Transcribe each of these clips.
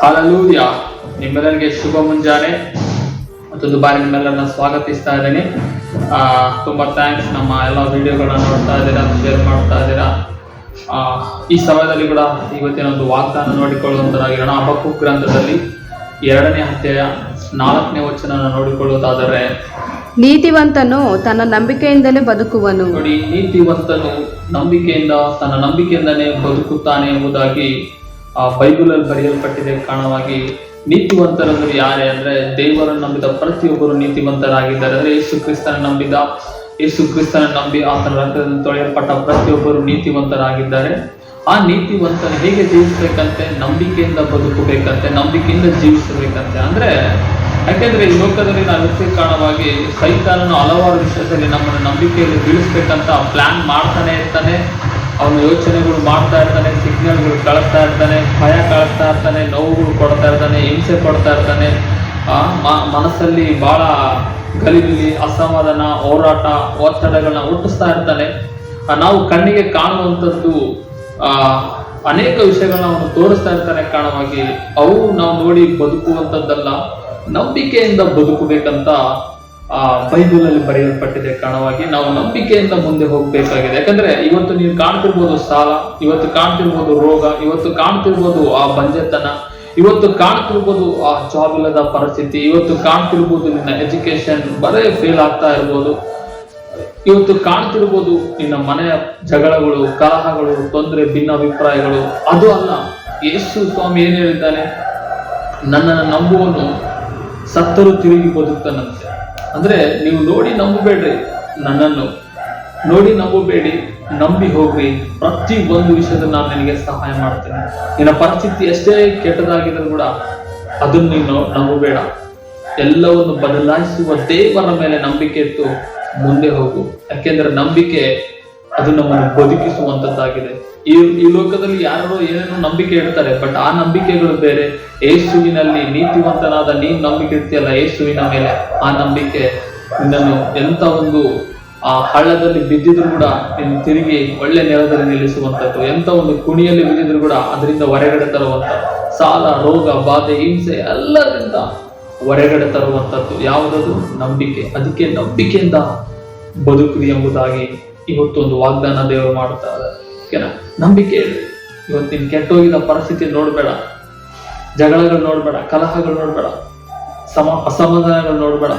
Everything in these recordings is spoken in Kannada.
ಹಾಲಲೂಯ. ನಿಮ್ಮೆಲ್ಲರಿಗೆ ಶುಭ ಮುಂಜಾನೆ ಮತ್ತೊಂದು ಬಾರಿ ನಿಮ್ಮೆಲ್ಲರನ್ನ ಸ್ವಾಗತಿಸ್ತಾ ಇದ್ದೀನಿ. ತುಂಬ ಥ್ಯಾಂಕ್ಸ್ ನಮ್ಮ ಎಲ್ಲ ವಿಡಿಯೋಗಳನ್ನ ನೋಡ್ತಾ ಇದ್ದೀರಾ ಶೇರ್ ಮಾಡ್ತಾ ಇದ್ದೀರಾ. ಆ, ಈ ಸಮಯದಲ್ಲಿ ಕೂಡ ಇವತ್ತಿನ ಒಂದು ವಾಗ್ದಾನ ನೋಡಿಕೊಳ್ಳುವಂತರಾಗಿರೋಣ. ಹಬ್ಬಕ್ಕು ಗ್ರಂಥದಲ್ಲಿ ಎರಡನೇ ಅಧ್ಯಾಯ ನಾಲ್ಕನೇ ವಚನ ನೋಡಿಕೊಳ್ಳುವುದಾದರೆ ನೀತಿವಂತನು ತನ್ನ ನಂಬಿಕೆಯಿಂದಲೇ ಬದುಕುವನು. ನೋಡಿ ನೀತಿವಂತನು ನಂಬಿಕೆಯಿಂದ ತನ್ನ ನಂಬಿಕೆಯಿಂದಲೇ ಬದುಕುತ್ತಾನೆ ಎಂಬುದಾಗಿ ಆ ಬೈಬಲಲ್ಲಿ ಬರೆಯಲ್ಪಟ್ಟಿದೆ ಕಾರಣವಾಗಿ ನೀತಿವಂತರಂದ್ರೆ ಯಾರೇ ಅಂದ್ರೆ ದೇವರನ್ನು ನಂಬಿದ ಪ್ರತಿಯೊಬ್ಬರು ನೀತಿವಂತರಾಗಿದ್ದಾರೆ ಅಂದ್ರೆ ಯೇಸು ಕ್ರಿಸ್ತನ ನಂಬಿದ, ಯೇಸು ಕ್ರಿಸ್ತನ ನಂಬಿ ಆತನ ರಕ್ತದಿಂದ ತೊಳೆಯಲ್ಪಟ್ಟ ಪ್ರತಿಯೊಬ್ಬರು ನೀತಿವಂತರಾಗಿದ್ದಾರೆ. ಆ ನೀತಿವಂತನ ಹೇಗೆ ಜೀವಿಸಬೇಕಂತೆ? ನಂಬಿಕೆಯಿಂದ ಬದುಕಬೇಕಂತೆ, ನಂಬಿಕೆಯಿಂದ ಜೀವಿಸಬೇಕಂತೆ. ಅಂದ್ರೆ ಯಾಕೆಂದ್ರೆ ಈ ಲೋಕದಲ್ಲಿ ನಾವು ಕಾರಣವಾಗಿ ಸೈತಾನನು ಹಲವಾರು ವಿಷಯದಲ್ಲಿ ನಮ್ಮನ್ನು ನಂಬಿಕೆಯಲ್ಲಿ ಬೀಳಿಸ್ಬೇಕಂತ ಪ್ಲಾನ್ ಮಾಡ್ತಾನೆ ಇರ್ತಾನೆ. ಅವನ ಯೋಚನೆಗಳು ಮಾಡ್ತಾ ಇರ್ತಾನೆ ಸಿಗ್ನಲ್ಗಳು ಕಳಿಸ್ತಾ ಇರ್ತಾನೆ, ಭಯ ಕಳಿಸ್ತಾ ಇರ್ತಾನೆ, ನೋವುಗಳು ಕೊಡ್ತಾ ಇರ್ತಾನೆ, ಹಿಂಸೆ ಕೊಡ್ತಾ ಇರ್ತಾನೆ. ಮನಸ್ಸಲ್ಲಿ ಬಹಳ ಗಲಿಬಿಲಿ ಅಸಮಾಧಾನ, ಹೋರಾಟ ಒತ್ತಡಗಳನ್ನ ಹುಟ್ಟಿಸ್ತಾ ಇರ್ತಾನೆ. ನಾವು ಕಣ್ಣಿಗೆ ಕಾಣುವಂಥದ್ದು ಅನೇಕ ವಿಷಯಗಳನ್ನ ಅವನು ತೋರಿಸ್ತಾ ಇರ್ತಾನೆ ಕಾರಣವಾಗಿ ಅವು ನಾವು ನೋಡಿ ಬದುಕುವಂಥದ್ದಲ್ಲ. ನಂಬಿಕೆಯಿಂದ ಬದುಕಬೇಕಂತ ಆ, ಬೈಬಲಲ್ಲಿ ಬರೆಯಲ್ಪಟ್ಟಿದೆ ಕಾರಣವಾಗಿ ನಾವು ನಂಬಿಕೆಯಿಂದ ಮುಂದೆ ಹೋಗ್ಬೇಕಾಗಿದೆ. ಯಾಕಂದ್ರೆ ಇವತ್ತು ನೀವು ಕಾಣ್ತಿರ್ಬೋದು ಸಾಲ, ಇವತ್ತು ಕಾಣ್ತಿರ್ಬೋದು ರೋಗ, ಇವತ್ತು ಕಾಣ್ತಿರ್ಬೋದು ಆ ಬಂಜೆತನ, ಇವತ್ತು ಕಾಣ್ತಿರ್ಬೋದು ಆ ಜಾಬ್ ಇಲ್ಲದ ಪರಿಸ್ಥಿತಿ, ಇವತ್ತು ಕಾಣ್ತಿರ್ಬೋದು ನಿನ್ನ ಎಜುಕೇಶನ್ ಬರೇ ಫೇಲ್ ಆಗ್ತಾ ಇರ್ಬೋದು. ಇವತ್ತು ಕಾಣ್ತಿರ್ಬೋದು ನಿನ್ನ ಮನೆಯ ಜಗಳಗಳು, ಕಲಹಗಳು, ತೊಂದರೆ, ಭಿನ್ನಾಭಿಪ್ರಾಯಗಳು. ಅದು ಅಲ್ಲ, ಯೇಸು ಸ್ವಾಮಿ ಏನ್ ಹೇಳಿದ್ದಾನೆ? ನನ್ನನ್ನು ನಂಬುವನು ಸತ್ತರು ತಿರುಗಿ ಬದುಕ್ತಾನಂತೆ. ಅಂದ್ರೆ ನೀವು ನೋಡಿ ನಂಬಬೇಡ್ರಿ ನನ್ನನ್ನು. ನೋಡಿ ನಂಬಬೇಡಿ, ನಂಬಿ ಹೋಗ್ರಿ. ಪ್ರತಿ ಒಂದು ವಿಷಯದಲ್ಲಿ ನಾನು ನಿನಗೆ ಸಹಾಯ ಮಾಡ್ತೇನೆ. ನಿನ್ನ ಪರಿಸ್ಥಿತಿ ಎಷ್ಟೇ ಕೆಟ್ಟದಾಗಿದ್ರು ಕೂಡ ಅದನ್ನು ನೀನು ನಂಬಬೇಡ. ಎಲ್ಲವನ್ನು ಬದಲಾಯಿಸುವ ದೇವರ ಮೇಲೆ ನಂಬಿಕೆ ಇಟ್ಟು ಮುಂದೆ ಹೋಗು. ಯಾಕೆಂದ್ರೆ ನಂಬಿಕೆ ಅದು ನಮ್ಮನ್ನು ಬದುಕಿಸುವಂತದ್ದಾಗಿದೆ. ಈ ಈ ಲೋಕದಲ್ಲಿ ಯಾರೋ ಏನೇನೋ ನಂಬಿಕೆ ಇಡ್ತಾರೆ ಬಟ್ ಆ ನಂಬಿಕೆಗಳು ಬೇರೆ. ಏಸುವಿನಲ್ಲಿ ನೀತಿವಂತನಾದ ನೀನ್ ನಂಬಿಕೆ ಇರ್ತೀಯಲ್ಲ ಏಸುವಿನ ಮೇಲೆ ಆ ನಂಬಿಕೆ ನಿನ್ನನ್ನು ಎಂತ ಒಂದು, ಆ ಹಳ್ಳದಲ್ಲಿ ಬಿದ್ದಿದ್ರು ಕೂಡ ನೀನು ತಿರುಗಿ ಒಳ್ಳೆ ನೆಲದಲ್ಲಿ ನಿಲ್ಲಿಸುವಂತದ್ದು ಎಂತ ಒಂದು ಕುಣಿಯಲ್ಲಿ ಬಿದ್ದಿದ್ರು ಕೂಡ ಅದರಿಂದ ಹೊರಗಡೆ ತರುವಂತ ಸಾಲ, ರೋಗ, ಬಾಧೆ, ಹಿಂಸೆ ಎಲ್ಲರಿಂದ ಹೊರಗಡೆ ತರುವಂತದ್ದು ಯಾವುದದು? ನಂಬಿಕೆ. ಅದಕ್ಕೆ ನಂಬಿಕೆಯಿಂದ ಬದುಕುವಿ ಎಂಬುದಾಗಿ ಇವತ್ತು ಒಂದು ವಾಗ್ದಾನ ದೇವರು ಮಾಡುತ್ತಾರೆ. ಓಕೆನಾ ನಂಬಿಕೆ ಇವತ್ತು ಇವತ್ತಿನ ಕೆಟ್ಟೋಗಿದ ಪರಿಸ್ಥಿತಿ ನೋಡ್ಬೇಡ. ಜಗಳಗಳು ನೋಡ್ಬೇಡ, ಕಲಹಗಳು ನೋಡ್ಬೇಡ, ಸಮ ಅಸಮಾಧಾನಗಳು ನೋಡ್ಬೇಡ,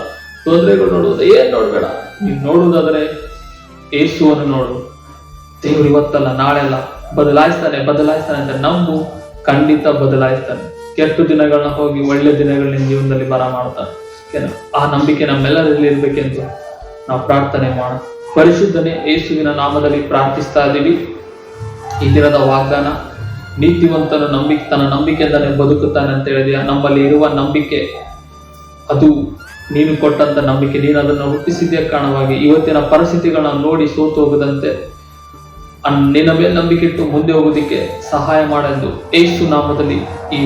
ತೊಂದರೆಗಳು ನೋಡುವುದು ಏನ್ ನೋಡ್ಬೇಡ. ನೀನ್ ನೋಡುವುದಾದ್ರೆ ಏಸುವನ್ನು ನೋಡು. ದೇವರು ಇವತ್ತಲ್ಲ, ನಾಳೆಲ್ಲ ಬದಲಾಯಿಸ್ತಾನೆ ಬದಲಾಯಿಸ್ತಾನೆ ಅಂತ ನಂಬು, ಖಂಡಿತ ಬದಲಾಯಿಸ್ತಾನೆ. ಕೆಟ್ಟ ದಿನಗಳನ್ನ ಹೋಗಿ ಒಳ್ಳೆ ದಿನಗಳ ನಿನ್ನ ಜೀವನದಲ್ಲಿ ಬರ ಮಾಡ್ತಾನೆ. ಆ ನಂಬಿಕೆ ನಮ್ಮೆಲ್ಲರಲ್ಲಿ ಇರ್ಬೇಕೆಂದು ನಾವು ಪ್ರಾರ್ಥನೆ ಮಾಡೋಣ. ಪರಿಶುದ್ಧನೇ ಯೇಸುವಿನ ನಾಮದಲ್ಲಿ ಪ್ರಾರ್ಥಿಸ್ತಾ ಇದ್ದೀವಿ. ಈ ದಿನದ ವಾಗ್ದಾನ, ನೀತಿವಂತನ ನಂಬಿಕೆ ತನ್ನ ನಂಬಿಕೆಯಿಂದಲೇ ಬದುಕುತ್ತಾನೆ ಅಂತ ಹೇಳಿದೆಯಾ? ನಮ್ಮಲ್ಲಿ ಇರುವ ನಂಬಿಕೆ ಅದು ನೀನು ಕೊಟ್ಟಂತ ನಂಬಿಕೆ. ನೀನು ಅದನ್ನು ಹುಟ್ಟಿಸಿದ್ದೇ ಕಾರಣವಾಗಿ ಇವತ್ತಿನ ಪರಿಸ್ಥಿತಿಗಳನ್ನ ನೋಡಿ ಸೋತು ಹೋಗದಂತೆ ನಿನ್ನ ಮೇಲೆ ನಂಬಿಕೆ ಇಟ್ಟು ಮುಂದೆ ಹೋಗೋದಿಕ್ಕೆ ಸಹಾಯ ಮಾಡೆಂದು ಏಸು ನಾಮದಲ್ಲಿ ಈ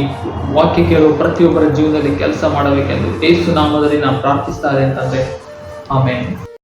ವಾಕ್ಯ ಕೇಳುವ ಪ್ರತಿಯೊಬ್ಬರ ಜೀವನದಲ್ಲಿ ಕೆಲಸ ಮಾಡಬೇಕೆಂದು ಏಸು ನಾಮದಲ್ಲಿ ನಾನು ಪ್ರಾರ್ಥಿಸ್ತಾರೆ ಅಂತಂದ್ರೆ ತಂದೆ. ಆಮೇಲೆ